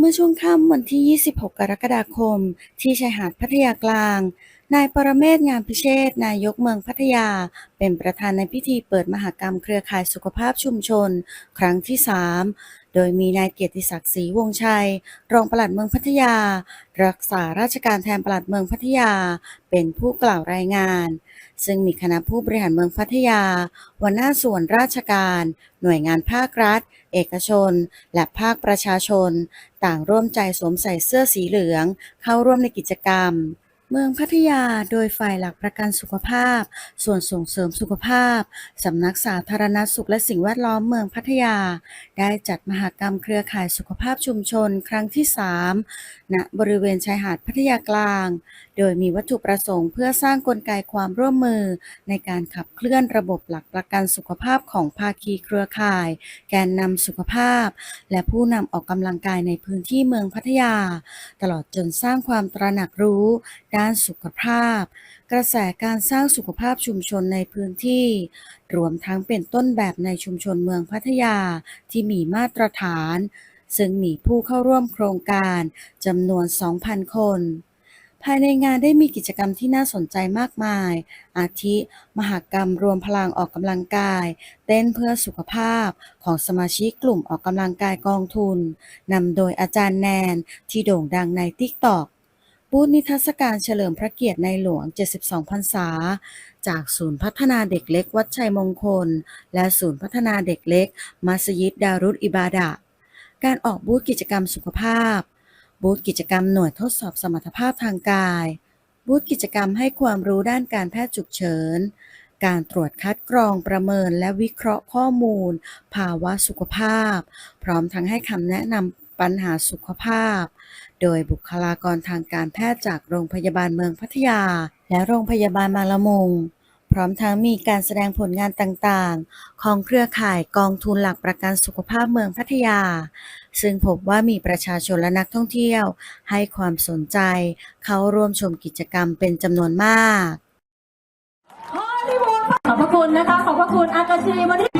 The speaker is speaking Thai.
มื่อช่วงค่ำวันที่ 26 กรกฎาคม ที่ชายหาดพัทยากลาง นายปรเมศงามพิเชษนายกเมืองพัทยา เป็นประธานในพิธีเปิดมหกรรมเครือข่ายสุขภาพชุมชน ครั้งที่ 3 โดยมีนายเกียรติศักดิ์ศรีวงศ์ชัย รองปลัดเมืองพัทยา รักษาราชการแทนปลัดเมืองพัทยา เป็นผู้กล่าวรายงาน ซึ่งมีคณะผู้บริหารเมืองพัทยาหัวหน้าส่วนราชการ หน่วยงานภาครัฐ เอกชน และภาคประชาชน ต่างร่วมใจสวมใส่เสื้อสีเหลือง เข้าร่วมในกิจกรรม เมืองพัทยาโดยฝ่ายหลักประกันสุขภาพ ส่วนส่งเสริมสุขภาพ สำนักสาธารณสุขและสิ่งแวดล้อมเมืองพัทยา ได้จัดมหกรรมเครือข่ายสุขภาพชุมชนครั้งที่ 3 ณ บริเวณชายหาดพัทยากลาง โดยมีวัตถุประสงค์เพื่อสร้างกลไกความร่วมมือ ในการขับเคลื่อนระบบหลักประกันสุขภาพของภาคีเครือข่าย แกนนำสุขภาพ และผู้นำออกกำลังกายในพื้นที่เมืองพัทยา ตลอดจนสร้างความตระหนักรู้ ด้านสุขภาพ กระแสการสร้างสุขภาพชุมชนในพื้นที่ รวมทั้งเป็นต้นแบบในชุมชนเมืองพัทยาที่มีมาตรฐาน ซึ่งมีผู้เข้าร่วมโครงการจำนวน 2,000 คน ภายในงานได้มีกิจกรรมที่น่าสนใจมากมาย อาทิ มหกรรมรวมพลังออกกำลังกาย เต้นเพื่อสุขภาพของสมาชิกกลุ่มออกกำลังกายกองทุน นำโดยอาจารย์แนนที่โด่งดังในติ๊กตอกบูธนิทรรศการเฉลิมพระเกียรติในหลวง 72 พรรษา จากศูนย์พัฒนาเด็กเล็กวัดชัยมงคล และศูนย์พัฒนาเด็กเล็กมัสยิดดารุตอิบาดะ การออกบูธกิจกรรมสุขภาพ บูธกิจกรรมหน่วยทดสอบสมรรถภาพทางกาย บูธกิจกรรมให้ความรู้ด้านการแพทย์ฉุกเฉิน การตรวจคัดกรองประเมินและวิเคราะห์ข้อมูล ภาวะสุขภาพ พร้อมทั้งให้คำแนะนำปัญหาสุขภาพ โดยบุคลากรทางการแพทย์จากโรงพยาบาลเมืองพัทยา และโรงพยาบาลบางละมุง พร้อมทั้งมีการแสดงผลงานต่างๆ ของเครือข่ายกองทุนหลักประกันสุขภาพเมืองพัทยา ซึ่งพบว่ามีประชาชนและนักท่องเที่ยว ให้ความสนใจ เข้าร่วมชมกิจกรรมเป็นจำนวนมาก ขอบพระคุณนะคะ ขอบพระคุณอากาชีวันนี้